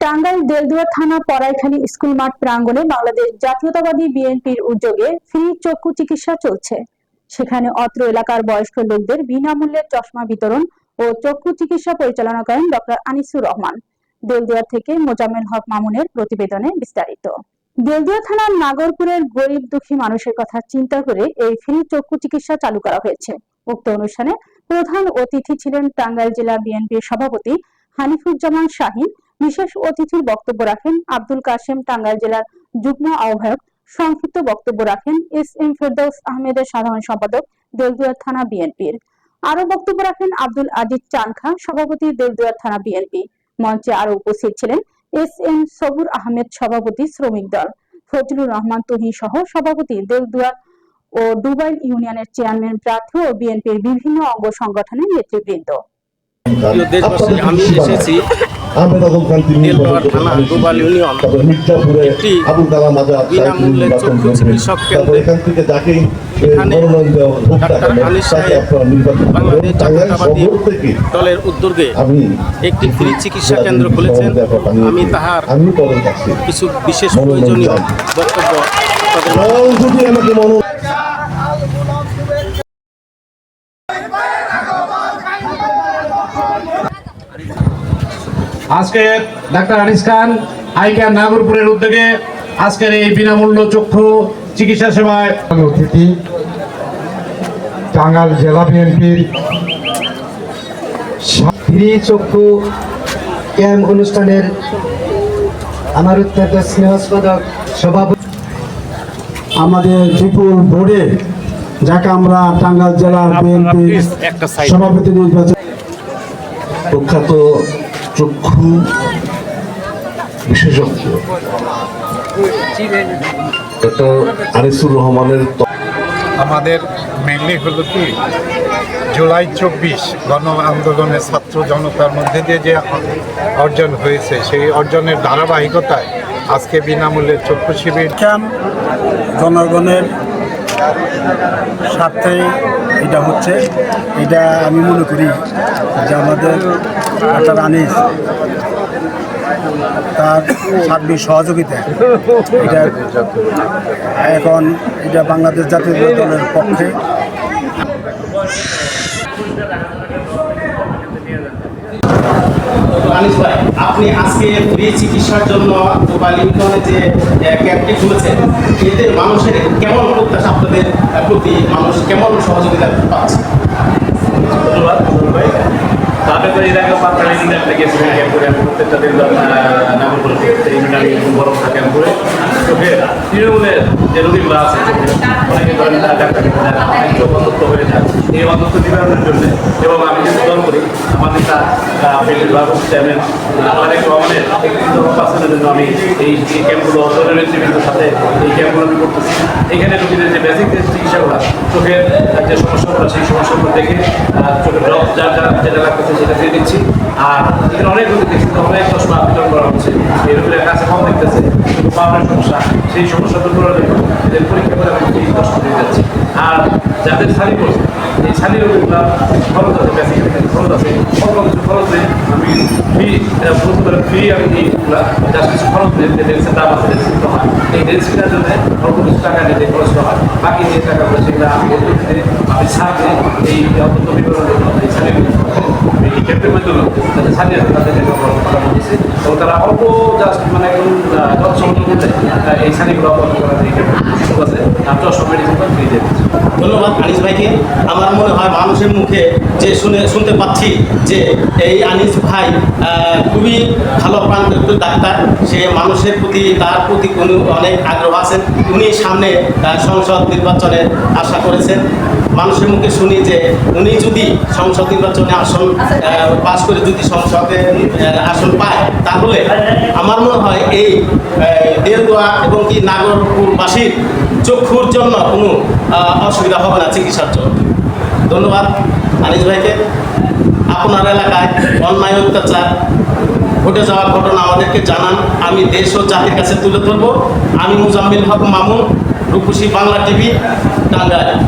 টাঙ্গাইল দেলদুয়ার থানা পড়াইখালী স্কুল মাঠ প্রাঙ্গণে বাংলাদেশ জাতীয়তাবাদী বিএনপির উদ্যোগে ফ্রি চক্ষু চিকিৎসা চলছে। সেখানে অত্র এলাকার বয়স্ক লোকদের বিনামূল্যে চশমা বিতরণ ও চক্ষু চিকিৎসা পরিচালনা করেন ডক্টর আনিসুর রহমান। দেলদুয়ার থেকে মোজাম্মেল হক মামুনের প্রতিবেদনে বিস্তারিত। দেলদুয়া থানার নাগরপুরের গরিব দুঃখী মানুষের কথা চিন্তা করে এই ফ্রি চক্ষু চিকিৎসা চালু করা হয়েছে। উক্ত অনুষ্ঠানে প্রধান অতিথি ছিলেন টাঙ্গাইল জেলা বিএনপির সভাপতি হানিফুজ্জামান শাহিন বিশেষ অতিথির বক্তব্য রাখেন আব্দুল কাশেম টাঙ্গাইল জেলার যুগ্ম আহ্বায়ক। সংক্ষিপ্ত বক্তব্য রাখেন এস এম ফেরদৌস আহমেদের সাধারণ সম্পাদক দেলদুয়ার থানা বিএনপির। আরও বক্তব্য রাখেন আব্দুল আজিজ চানখা, সভাপতি দেলদুয়ার থানা বিএনপি। মঞ্চে আরও উপস্থিত ছিলেন এস এম সবুর আহমেদ, সভাপতি শ্রমিক দল। ফজলুর রহমান তুহি সহ সভাপতি দেলদুয়ার ও ডুবাইল ইউনিয়নের চেয়ারম্যান প্রার্থী ও বিএনপির বিভিন্ন অঙ্গ সংগঠনের নেতৃবৃন্দ। প্রিয় দেশবাসী আমি এসেছি থানা, গোপাল ইউনিয়ন, একটি বিনামূল্যে চক্ষু চিকিৎসক কেন্দ্রে এখান ডাক্তার আনিস সাহেব। বাংলাদেশ জাতীয়তাবাদী দলের উদ্যোগে একটি ফ্রি চিকিৎসা কেন্দ্র খুলেছেন। আমি তাহার কিছু বিশেষ প্রয়োজনীয় বক্তব্য তাদের দল যদি আমাকে মনোনয়ন আজকে ডাক্তার আনিস খান আইকার নাগরপুরের উদ্যোগে আজকের এই বিনামূল্য চক্ষু চিকিৎসা সেবায় অতিথি টাঙ্গাল জেলা বিএনপির ফ্রি চক্ষু ক্যাম্প অনুষ্ঠানের আমার অত্যন্ত স্নেহস্পদক সভাপতি। আমাদের বিপুল বোর্ডে যাকে আমরা টাঙ্গাল জেলার বিএনপি একটা সাইড সভাপতি নির্বাচন প্রখ্যাত চক্ষু বিশেষজ্ঞ। ডক্টর আনিসুর রহমানের আমাদের মেনলি হলো কি জুলাই চব্বিশ গণ আন্দোলনের ছাত্র জনতার মধ্যে দিয়ে যে অর্জন হয়েছে সেই অর্জনের ধারাবাহিকতায় আজকে বিনামূল্যে চক্ষু শিবির। ক্যাম্প জনগণের স্বার্থে এটা হচ্ছে। এটা আমি মনে করি যে আমাদের ডাক্তার আনিস তার সার্বিক সহযোগিতায় এটা এখন এটা বাংলাদেশ জাতীয় দলের পক্ষে। আনিস ভাই আপনি আজকে ফ্রি চিকিৎসার জন্য গোপাল ইউনিয়নে যে ক্যাম্পটি খুলেছেন, এতে মানুষের কেমন প্রত্যাশা আপনাদের প্রতি? মানুষ কেমন সহযোগিতা পাচ্ছে? ধন্যবাদ ভাই। তাদের তো এলাকা একটা গেছিলেন ক্যাম্প। করে প্রত্যেকটা দিন নাগরপুর মিটিং বড় ক্যাম্প। করে তৃণমূলের যে রোগীগুলো আছে এই অন্ধত্ব নিবারণের জন্য, এবং আমি যেহেতু দল করি আমাদের তার ফিল্ড জন্য আমি এই ক্যাম্পগুলো সাথে এই ক্যাম্পগুলো আমি করতেছি। এখানে রোগীদের যে বেসিক যে চিকিৎসাগুলো, চোখের যে সমস্যাগুলো, সেই সমস্যাগুলো দেখে চোখের ড্রপ যার যার যেটা লাগতেছে সেটা দিয়ে দিচ্ছি। আর এখানে অনেক রোগী দেখছি, অনেক চশমা বিতরণ করা হচ্ছে। এই রোগীরা কাছে কম দেখতেছে সমস্যা সেই সমস্যা দূর করার জন্য এদের পরীক্ষা করে আমি এই চশমা দিয়ে যাচ্ছি। আর যাদের ছানি পড়ছে এই ছানি রোগীগুলো খরচ আছে বেসিক খরচ আছে। অল্প কিছু খরচ আমি ফি বলতে পারেন ফি আমি এইগুলা যার কিছু খরচ নেই। যে ডেন্সের দাম আছে ডেন্সিটা হয়। এই ডেন্সিটার জন্য অল্প কিছু টাকা নিতে খরচটা হয়, বাকি যে টাকাগুলো সেগুলো আমি আমি ছাড় দিই এই অত্যন্ত বিবরণের জন্য এই ছাড়িয়ে এই ক্যাম্পের মাধ্যমে যাতে ছাড়িয়ে আছে তাদের কথা বলতেছি এবং তারা অল্প জাস্ট মানে একদম ধন্যবাদ আনিস ভাইকে। আমার মনে হয় মানুষের মুখে যে শুনে, শুনতে পাচ্ছি যে এই আনিস ভাই খুবই ভালো প্রান্ত ডাক্তার। সে মানুষের প্রতি, তার প্রতি কোনো অনেক আগ্রহ আছেন উনি সামনে সংসদ নির্বাচনে আশা করেছেন। মানুষের মুখে শুনি যে উনি যদি সংসদ নির্বাচনে আসন পাশ করে যদি সংসদে আসন পায় তাহলে আমার মনে হয় এই আহ, দেলদুয়া এবং কি নাগরপুরবাসীর চক্ষুর জন্য কোনো অসুবিধা হবে না চিকিৎসার জন্য। ধন্যবাদ আনিস ভাইকে। আপনার এলাকায় অন্যায় অত্যাচার ঘটে যাওয়ার ঘটনা আমাদেরকে জানান, আমি দেশ ও জাতির কাছে তুলে ধরবো। আমি মুজাম্মিল হক মামুন রুকুশি বাংলা টিভি, টাঙ্গাইল।